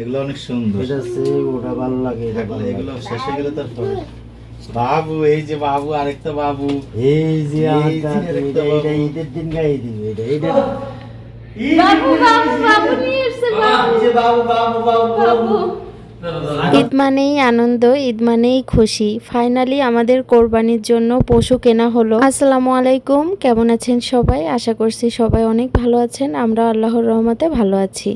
এগুলো অনেক সুন্দর। এটা ওটা ভালো লাগে এগুলো শেষ হয়ে গেলে তারপরে বাবু এই যে বাবু আরেকটা বাবু। এই যে আরেকটা এটা এটা বাবু। ঈদের দিন গায়ে দিবে এটা এটা বাবু বাবু বাবু নিয়ে এসছে বাবু যে বাবু বাবু বাবু। বাবু। ঈদ মানেই আনন্দ, ঈদ মানেই খুশি। ফাইনালি আমাদের কোরবানির জন্য পশু কেনা হলো। আসসালামু আলাইকুম, কেমন আছেন সবাই? আশা করছি সবাই অনেক ভালো আছেন। আমরা আল্লাহর রহমতে ভালো আছি।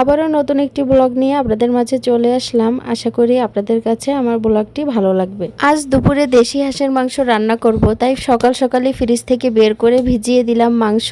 আবারও নতুন একটি ব্লগ নিয়ে আপনাদের মাঝে চলে আসলাম। আশা করি আপনাদের কাছে আমার ব্লগটি ভালো লাগবে। আজ দুপুরে দেশি হাঁসের মাংস রান্না করব, তাই সকাল সকালে ফ্রিজ থেকে বের করে ভিজিয়ে দিলাম মাংস।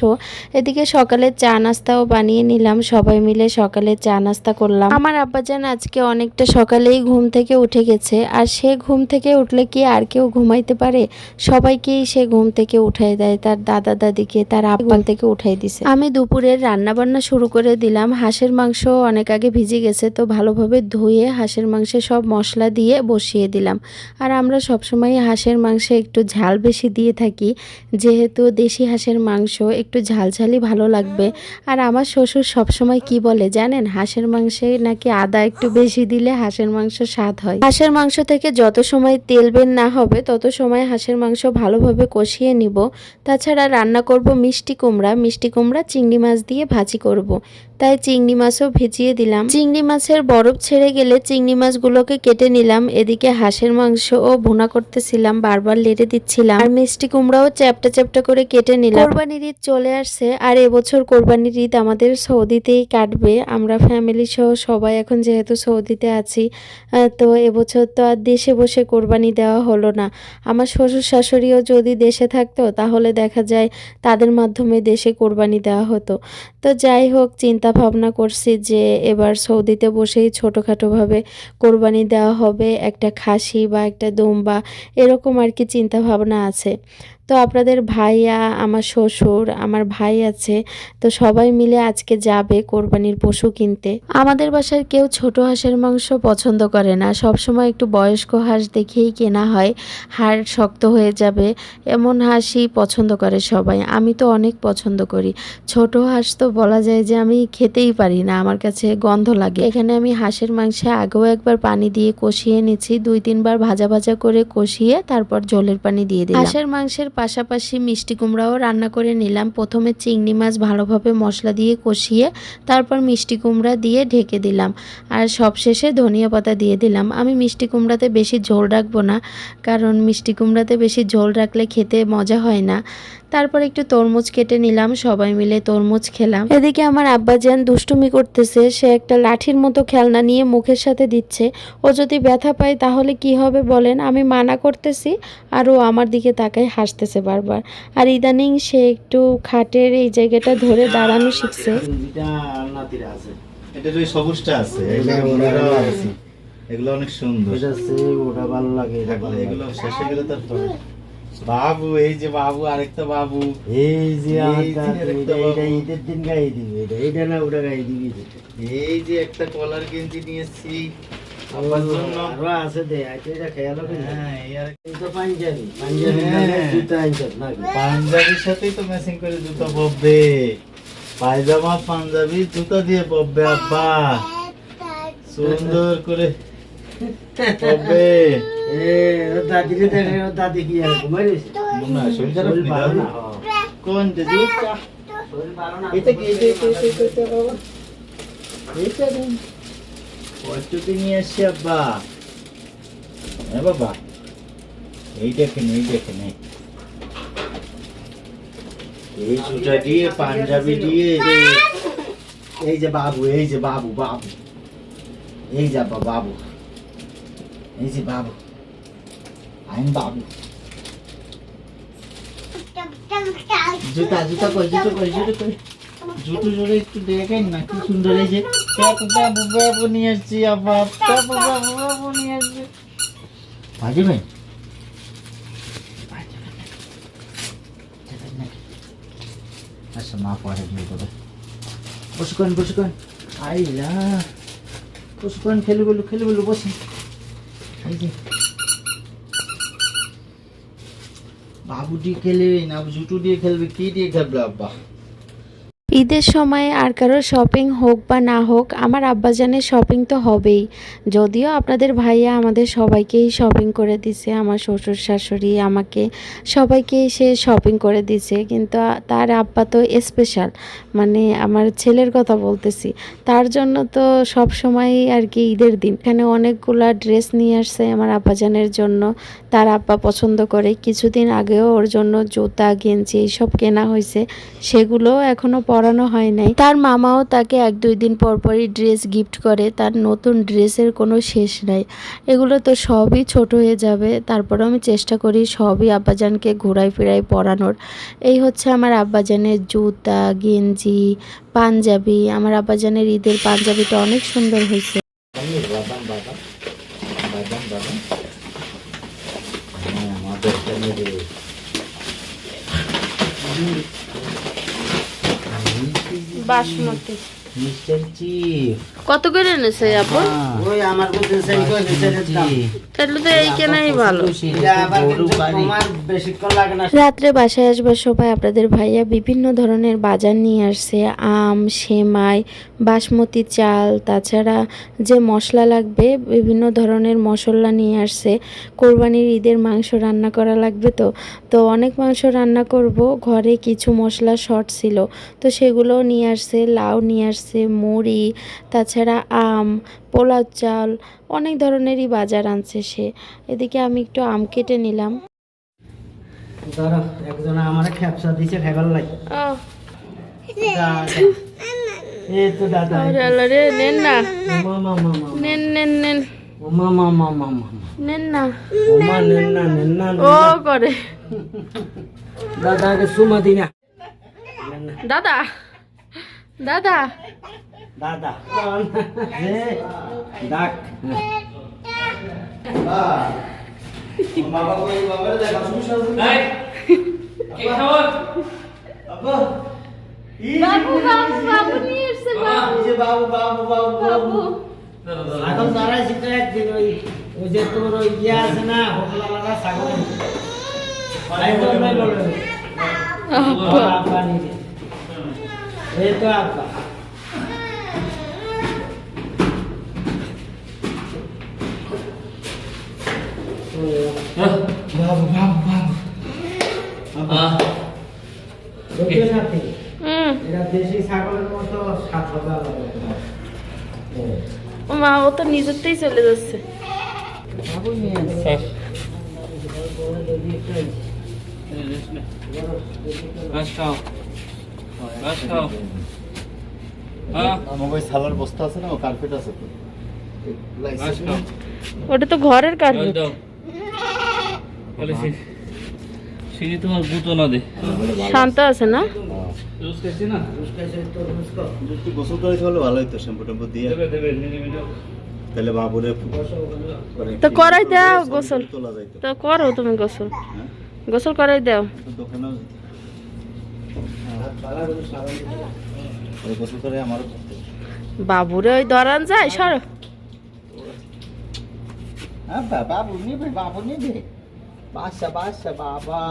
এদিকে সকালে চা নাস্তাও বানিয়ে নিলাম। সবাই মিলে সকালে চা নাস্তা করলাম। আমার আব্বাজান আজকে অনেকটা সকালেই ঘুম থেকে উঠে গেছে। আর সে ঘুম থেকে উঠলে কি আর কেউ ঘুমাইতে পারে? সবাইকেই সে ঘুম থেকে উঠাই দেয় তার দাদা দাদিকে তার আব্বান থেকে উঠাই দিছে। আমি দুপুরের রান্না বান্না শুরু করে দিলাম। হাঁসের মাংস অনেক আগে ভিজে গেছে তো ভালোভাবে ধুয়ে হাঁসের মাংসে সব মশলা দিয়ে বসিয়ে দিলাম। আর আমরা সবসময় হাঁসের মাংসে একটু ঝাল বেশি দিয়ে থাকি। যেহেতু দেশি হাঁসের মাংস একটু ঝালঝালি ভালো লাগবে। আর আমার শ্বশুর সবসময় কি বলে জানেন? হাঁসের মাংসে নাকি আদা একটু বেশি দিলে হাঁসের মাংস স্বাদ হয়। হাঁসের মাংস থেকে যত সময় তেল বের না হবে, তত সময় হাঁসের মাংস ভালোভাবে কষিয়ে নিব। তাছাড়া রান্না করব মিষ্টি কুমড়া। মিষ্টি কুমড়া চিংড়ি মাছ দিয়ে ভাজি করব। তাই চিংড়ি মাছও ভিজিয়ে দিলাম। চিংড়ি মাছের বরফ ছেড়ে গেলে চিংড়ি মাছগুলোকে কেটে নিলাম। এদিকে হাঁসের মাংস ও ভুনা করতেছিলাম, বারবার লেড়ে দিচ্ছিলাম। আর মিষ্টি কুমড়াও চ্যাপটা চ্যাপটা করে কেটে নিলাম। কোরবানির ঈদ চলে আসছে, আর এবছর কোরবানির ঈদ আমাদের সৌদিতেই কাটবে। আমরা ফ্যামিলি সহ সবাই এখন যেহেতু সৌদিতে আছি তো এবছর তো আর দেশে বসে কোরবানি দেওয়া হলো না। আমার শ্বশুর শাশুড়িও যদি দেশে থাকতো, তাহলে দেখা যায় তাদের মাধ্যমে দেশে কোরবানি দেওয়া হতো। তো যাই হোক চিন্তা ভাবনা করছি যে এবার সৌদিতে বসেই ছোটোখাটোভাবে কোরবানি দেওয়া হবে, একটা খাসি বা একটা দুম্বা, এরকম আর কি চিন্তা ভাবনা আছে। তো আপনাদের ভাইয়া, আমার শ্বশুর, আমার ভাই আছে, তো সবাই মিলে আজকে যাবে কোরবানির পশু কিনতে। আমাদের বাসার কেউ ছোট হাঁসের মাংস পছন্দ করে না। সব সময় একটু বয়স্ক হাঁস দেখেই কেনা হয়, হাড় শক্ত হয়ে যাবে। এমন হাঁসই পছন্দ করে সবাই, আমি তো অনেক পছন্দ করি। ছোট হাঁস তো বলা যায় যে আমি খেতেই পারি না, আমার কাছে গন্ধ লাগে। এখানে আমি হাঁসের মাংসে আগেও একবার পানি দিয়ে কষিয়ে নিচ্ছি দুই তিনবার ভাজা ভাজা করে কষিয়ে তারপর জলের পানি দিয়ে দিই হাঁসের মাংসের পাশাপাশি মিষ্টি কুমড়াও রান্না করে নিলাম। প্রথমে চিংড়ি মাছ ভালোভাবে মশলা দিয়ে কষিয়ে তারপর মিষ্টি কুমড়া দিয়ে ঢেকে দিলাম। আর সবশেষে ধনিয়া পাতা দিয়ে দিলাম। আমি মিষ্টি কুমড়াতে বেশি ঝোল রাখব না, কারণ মিষ্টি কুমড়াতে বেশি ঝোল রাখলে খেতে মজা হয় না। তারপর একটু তরমুজ কেটে নিলাম সবাই মিলে তরমুজ খেলাম। এদিকে আমার আব্বা আব্বাজান দুষ্টুমি করতেছে সে একটা লাঠির মতো খেলনা নিয়ে মুখের সাথে দিচ্ছে। ও যদি ব্যথা পায় তাহলে কি হবে বলেন? আমি মানা করতেছি আর ও আমার দিকে তাকায় হাসতেছে বারবার। আর ইদানিং সে একটু খাটের এই জায়গাটা ধরে দাঁড়ানো শিখছে। যেটা নাতিরা আছে এটা ওই সবুজটা আছে এগুলো অনেক সুন্দর। ওটা ভালো লাগে এগুলো শেষে গেলে তারপরে বাবু এই যে বাবু আরেকটা বাবু। এই যে। ঈদের দিন গাই দিবে এটা এটা না ওটা গাই দিবি। এই যে একটা কলার গেঞ্জি নিয়েছি আমার জন্য। আরও আছে দে এটা খেয়াল হবে হ্যাঁ তো পাঞ্জাবি পাঞ্জাবি হ্যাঁ। জুতা আনছত নাকি পাঞ্জাবির সাথেই তো ম্যাচিং করে জুতা পরবে। পায়জামা পাঞ্জাবি জুতা দিয়ে পরবে আব্বা। সুন্দর করে পরবে এ ও দাদিকে দেখে দাদি কি আর ঘুমাই না শরীর খারাপ নেই না। কোন যে জুতা শরীর ভালো না এটা কি এটা এটা এটা এটা, এটা বাবা? এটা দিন। কতটি নিয়ে আসছি আব্বা। হ্যাঁ বাবা এই দেখেন এই দেখেন এই। এই দিয়ে পাঞ্জাবি দিয়ে এই যে- এই যে বাবু এই যে বাবু বাবু। এই যে বাবু। এই যে বাবু আইন বাবু জুতা জুতা কই জুতো কই জুতো কই? জুতো জোরে একটু দেখেন না কি সুন্দর এই যে। বাবু বাবু নিয়ে আসছি আব্বা। বাবু বাবু বাবু নিয়ে আসছি। ভাজি ভাই। আচ্ছা মা পরে দিয়ে দেবে। বসুকন বসুকন আইলা। বসুকন খেলে বলু খেলে বলু বসে এই যে বাবু দিয়ে খেলবে না জুটু দিয়ে খেলবে কি দিয়ে খেলবে আব্বা ঈদের সময় আর কারও শপিং হোক বা না হোক, আমার আব্বাজানের শপিং তো হবেই। যদিও আপনাদের ভাইয়া আমাদের সবাইকেই শপিং করে দিছে, আমার শ্বশুর শাশুড়ি আমাকে সবাইকে সে শপিং করে দিছে, কিন্তু তার আব্বা তো স্পেশাল মানে আমার ছেলের কথা বলতেছি। তার জন্য তো সব সময় আর কি ঈদের দিন। এখানে অনেকগুলা ড্রেস নিয়ে আসছে আমার আব্বাজানের জন্য। তার আব্বা পছন্দ করে। কিছুদিন আগেও ওর জন্য জুতা, গেঞ্জি, এইসব কেনা হয়েছে। সেগুলো এখনও পরানো হয় নাই। তার মামাও তাকে এক দুই দিন পরপরই ড্রেস গিফট করে, তার নতুন ড্রেসের কোনো শেষ নাই। এগুলো তো সবই ছোট হয়ে যাবে, তারপরেও আমি চেষ্টা করি সবই আব্বাজানকে ঘোরাই ফেরাই পরানোর। এই হচ্ছে আমার আব্বাজানের জুতা, গেঞ্জি, পাঞ্জাবি। আমার আব্বাজানের ঈদের পাঞ্জাবিটা অনেক সুন্দর হয়েছে বাদাম বাদাম বাদাম বাদাম হ্যাঁ আমাদের এখানে রে বাসমতি মিস্টার চিফ কত করে এনেছে আপু? ওই আমার কইছে সেটার তাহলে তো এই কেনাই ভালো। রাত্রে বাসায় আসবার সময় আপনাদের ভাইয়া বিভিন্ন ধরনের বাজার নিয়ে আসছে আম সেমাই বাসমতি চাল তাছাড়া যে মশলা লাগবে বিভিন্ন ধরনের মশলা নিয়ে আসছে। কোরবানির ঈদের মাংস রান্না করা লাগবে তো। তো অনেক মাংস রান্না করব ঘরে কিছু মশলা শর্ট ছিল তো সেগুলোও নিয়ে আসছে লাউ নিয়ে আসছে মুড়ি তাছাড়া আম পোলাও চাল অনেক ধরনেরই বাজার আনছে সে। এদিকে আমি একটু আম কেটে নিলাম। একজন আমার খেপসা দিছে খাইবার লাগে এই তো দাদা রে নেন না। মামা মামা নেন নেন নেন। মামা মামা মামা নেন না। ওমা নেন না নেন না ও করে। দাদাকে সুমা দিনা। দাদা। দাদা। দাদা এ, ডাক। বাবু বাবু বাবু নিয়ে বাবু। বাবু। বাবু বাবু বাবু বাবু। ছাগল দাঁড়াইছি তো একদিন ওই ওই যে তোর ওই ইয়ে আছে না হোকলাওয়ালা ছাগল ছাগল নাই বলে আব্বা নিজে এই তো আব্বা বাবু বাবু বাবু দেখবে না আপনি? হুম এটা দেশি ছাগলের মতো সাত হবে আলাদা ও মা ও তো নিজেরতেই চলে যাচ্ছে বাবু নিয়ে আসে। আমাকে ওই সালার বস্তা আছে না ও কার্পেট আছে তো। ওটা তো ঘরের কার্পেট সিঁড়ি তোমার গুতো না দে। শান্ত আছে না? খাইছি। একটু গোসল করে হলে ভালো হতো শ্যাম্পু ট্যাম্পু দিয়ে। দেবে দেবে তাহলে বাবুরে তো করাই দাও গোসল তো। করো তুমি গোসল। হ্যাঁ। গোসল করাই দাও। দোকানেও বাবুরে ওই দরান যায় সর। হ্যাঁ বাবু নিবে বাবু নিবে। বাসা বাসা বাবা।